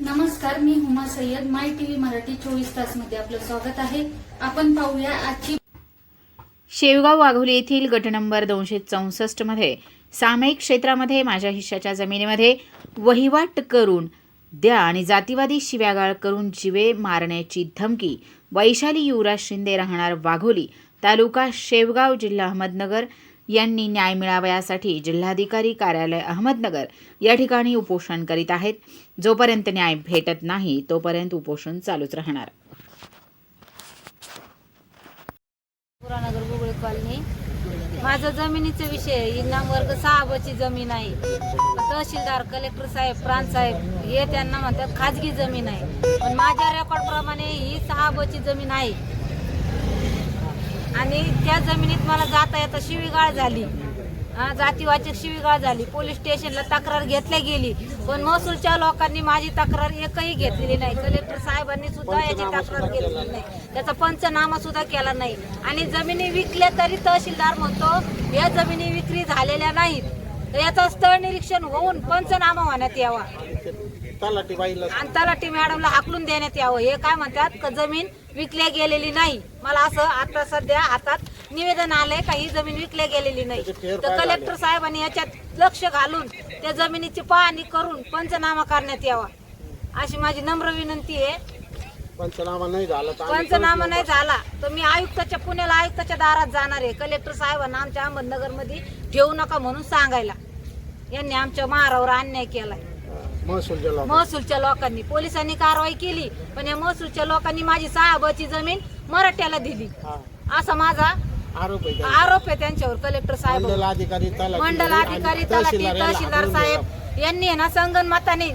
नमस्कार मी Huma Sayyad. My TV Marathi चोवीस तासमध्ये आपलं स्वागत आहे. आपण पाहूया आजची शेवगाव वाघोली येथील गट नंबर दोनशे चौसष्टमध्ये सामायिक क्षेत्रामध्ये माझ्या हिश्याच्या जमिनीमध्ये वहिवाट करून द्या आणि जातीवादी शिव्यागाळ करून जिवे मारण्याची धमकी वैशाली युवराज शिंदे राहणार वाघोली तालुका शेवगाव जिल्हा अहमदनगर यांनी न्याय मिळावा यासाठी जिल्हाधिकारी कार्यालय अहमदनगर या ठिकाणी उपोषण करीत आहेत. जोपर्यंत न्याय भेटत नाही तोपर्यंत उपोषण चालूच राहणार. पुरानगर गुगळे कॉलनी. माझा जमिनीचा विषय इनाम वर्ग सहाची जमीन आहे. तहसीलदार कलेक्टर साहेब प्रांत साहेब हे त्यांना म्हणतात खाजगी जमीन आहे. पण माझ्या रेकॉर्ड प्रमाणे ही सहा बची जमीन आहे. आणि त्या जमिनीत मला जाता येता शिवीगाळ झाली. हा, जातीवाचक शिवीगाळ झाली. पोलीस स्टेशनला तक्रार घेतल्या गेली. पण महसूलच्या लोकांनी माझी तक्रार एकही घेतलेली नाही. कलेक्टर साहेबांनी सुद्धा याची तक्रार घेतलेली नाही. त्याचा पंचनामा सुद्धा केला नाही. आणि जमिनी विकल्या तरी तहसीलदार म्हणतो या जमिनी विक्री झालेल्या नाहीत. तर याचं स्थळ निरीक्षण होऊन पंचनामा होण्यात यावा. आणि तलाठी मॅडमला हाकलून देण्यात यावं. हे काय म्हणतात? का जमीन विकल्या गेलेली नाही. मला असं आता सध्या हातात निवेदन आलंय का ही जमीन विकल्या गेलेली नाही. तर कलेक्टर साहेबांनी याच्यात लक्ष घालून त्या जमिनीची पाहणी करून पंचनामा करण्यात यावा. अशी माझी नम्र विनंती आहे. पंचनामा नाही झाला पंचनामा नाही झाला तर मी आयुक्ताच्या पुण्याला आयुक्ताच्या दारात जाणार आहे. कलेक्टर साहेबांना आमच्या अहमदनगरमध्ये ठेवू नका म्हणून सांगायला. यांनी आमच्या महारावर अन्याय केलाय. महसूलच्या लोक महसूलच्या लोकांनी. पोलिसांनी कारवाई केली पण या महसूलच्या लोकांनी माझी साहेबाची जमीन मराठ्याला दिली. हा. असा माझा आरोप आहे आरोप आहे त्यांच्यावर कलेक्टर साहेब. मंडल अधिकारी तलाठी. मंडल आणि अधिकारी तलाठी तहसीलदार यांना तहसीलदार हाकलून साहेब. यांनी आहे ना संगनमताने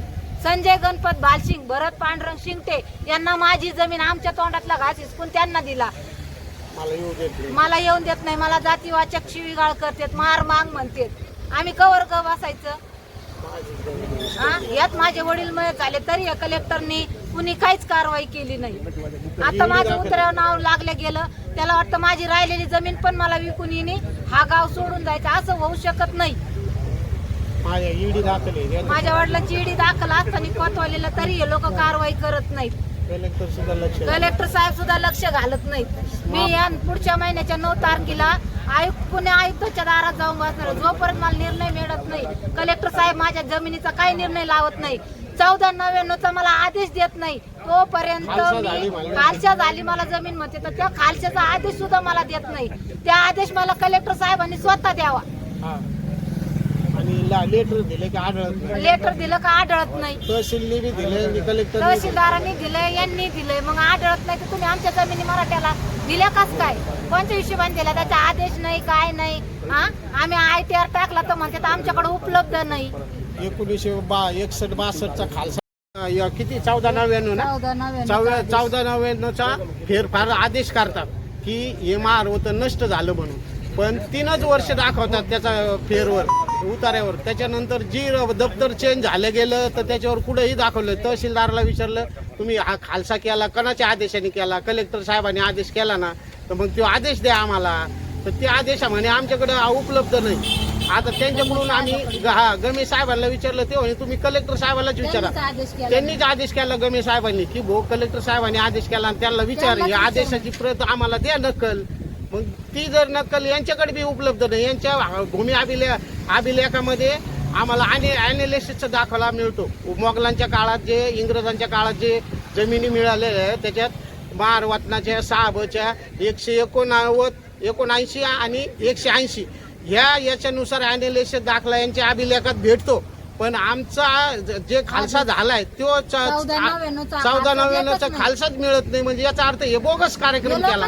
संजय गणपत बालसिंग भरत पांडुरंग शिंगटे यांना माझी जमीन आमच्या तोंडातला घास हिसकून त्यांना दिला. मला येऊ देत नाही. मला येऊन देत नाही मला जातीवाचक शिवीगाळ करतात मार मांग म्हणतात. आम्ही कवर ग बसायचं. हा? यात माझे वडील मयत झाले तरी या कलेक्टरनी कुणी काहीच कारवाई केली नाही. आता माझं उतराव नाव लागलं गेलं त्याला वाटतं माझी राहिलेली जमीन पण मला विकून येणे हा गाव सोडून जायचं असं होऊ शकत नाही. माझ्या वडिलांची ईडी दाखल असताना कोतवालीला तरी हे लोक कारवाई करत नाहीत. कलेक्टर सुद्धा लक्ष द्या. कलेक्टर साहेब सुद्धा लक्ष घालत नाहीत. मी या पुढच्या महिन्याच्या नऊ तारखेला आयुक्त पुणे आयुक्ताच्या दारात जाऊन बसणार. जोपर्यंत मला निर्णय मिळत नाही कलेक्टर साहेब माझ्या जमिनीचा काही निर्णय लावत नाही. चौदा नव्याण्णवचा मला आदेश देत नाही. तोपर्यंत मी मला. खालच्या झाली मला जमीन म्हणते तर त्या खालच्याचा आदेश सुद्धा मला देत नाही. त्या आदेश मला कलेक्टर साहेबांनी स्वतः द्यावा. हा. लेटर दिले की आढळत लेटर दिलं का आढळत नाही. तहसीलने दिले कलेक्टर तहसीलदारांनी दिलंय यांनी दिलंय. मग आढळत नाही तर तुम्ही आमच्या जमिनी मराठ्याला दिल्या काच काय? कोणत्या हिशोबाने दिला? त्याचा आदेश नाही काय नाही हा? आम्ही आय टी आर टाकला तर म्हणते आमच्याकडे उपलब्ध नाही. एकोणीसशे बा एकसष्ट बासष्टचा खालसा. या किती? चौदा नव्याण्णव ना? चौदा चौदा नव्याण्णव चौदा नव्याण्णवचा फेरफार आदेश करतात की हे मार होतं नष्ट झालं म्हणून. पण तीनच वर्ष दाखवतात त्याचा फेरवर. उतार्यावर त्याच्यानंतर जी दप्तर चेंज झालं गेलं तर त्याच्यावर कुठेही दाखवलं. तहसीलदारला विचारलं तुम्ही हा खालसा केला कोणाच्या आदेशाने केला. कलेक्टर साहेबांनी आदेश केला ना? तर मग तो आदेश द्या आम्हाला. तर ते आदेश म्हणे आमच्याकडे उपलब्ध नाही. आता त्यांच्याकडून आम्ही हा गमे साहेबांना विचारलं ते म्हणे तुम्ही कलेक्टर साहेबांनाच विचारा. त्यांनीच आदेश केला गमे साहेबांनी की भो कलेक्टर साहेबांनी आदेश केला आणि त्यांना विचार. आदेशाची प्रत आम्हाला द्या नक्कल मग ती जर नक्कल यांच्याकडे बी उपलब्ध नाही यांच्या भूमी अभिले अभिलेखामध्ये आम्हाला आणि अॅनालिसिसचा दाखला मिळतो. मोगलांच्या काळात जे इंग्रजांच्या काळात जे जमिनी मिळालेल्या आहेत त्याच्यात मारवतनाच्या साहबच्या एकशे एकोणावद एकोणऐंशी आणि एकशे ऐंशी. ह्या याच्यानुसार अॅनालिसिस दाखला यांच्या अभिलेखात भेटतो. पण आमचा ज- खालसा झालाय तो च- चौदा नव्याण्णवचा. खालसाच मिळत नाही. म्हणजे याचा अर्थ हे बोगस कार्यक्रम केला.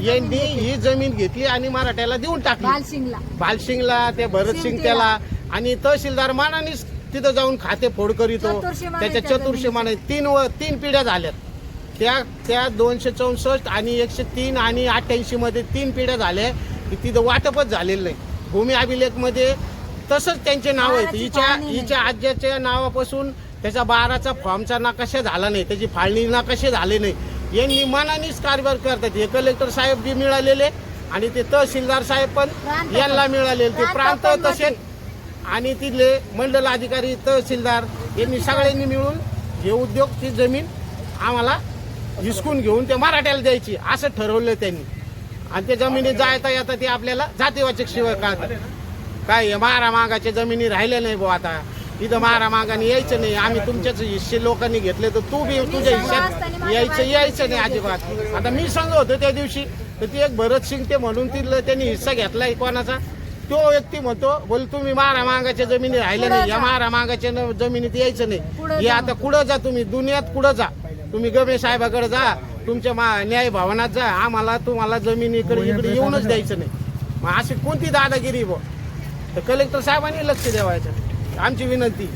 यांनी. ही जमीन घेतली आणि मराठ्याला देऊन टाकली. बालसिंगला. भालसिंगला ते भरत सिंग सिंगला. त्याला आणि तहसीलदार मानानेच तिथं जाऊन खाते फोड करीतो त्याच्या त्या चतुर्शीमाने तीन व तीन पिढ्या झाल्यात. त्या त्या दोनशे चौसष्ट आणि एकशे तीन आणि अठ्ठ्याऐंशी मध्ये तीन पिढ्या झाल्या. की तिथं वाटपच झालेलं नाही. भूमी अभिलेखमध्ये तसंच त्यांचे नाव आहेत. हिच्या. हिच्या आज्याच्या नावापासून त्याचा बाराचा फॉर्मचा नकाशा झाला नाही. त्याची फाळणी नकाशे झाले नाही. यांनी मनानेच कारभार करतात. हे कलेक्टर साहेब बी मिळालेले आणि ते तहसीलदार साहेब पण यांना. मिळालेले. ते प्रांत प्रांत पण तसे आणि तिथले मंडल अधिकारी तहसीलदार यांनी सगळ्यांनी मिळून हे उद्योग ती जमीन आम्हाला हिसकून घेऊन ते मराठ्याला द्यायची असं ठरवलं त्यांनी. आणि त्या जमिनी जायता येता ते आपल्याला जातीवाचक शिवाय कळतात काय हे मारा मागाच्या जमिनी राहिल्या नाही भाऊ आता. इथं मारा मागाने यायचं नाही. आम्ही तुमच्याच हिस्से लोकांनी घेतले तर तू बी तुझ्या हिश्श्यात यायचं यायचं नाही अजिबात. आता मी सांगत होतो त्या दिवशी तर ती एक भरत सिंग ते म्हणून तिथलं त्यांनी हिस्सा घेतलाय कोणाचा? तो व्यक्ती म्हणतो बोल तुम्ही मारा मागाच्या जमिनी राहिल्या नाही. या मारा मागाच्या जमिनीत यायचं नाही. हे आता कुठं जा तुम्ही? दुनियात कुठं जा? तुम्ही गमे साहेबाकडे जा. तुमच्या मा न्याय भवनात जा. आम्हाला तुम्हाला जमिनीकडे इकडे येऊनच द्यायचं नाही. मग अशी कोणती दादागिरी बुवा? तर कलेक्टर साहेबांनी लक्ष द्यावायचं. आमची विनंती.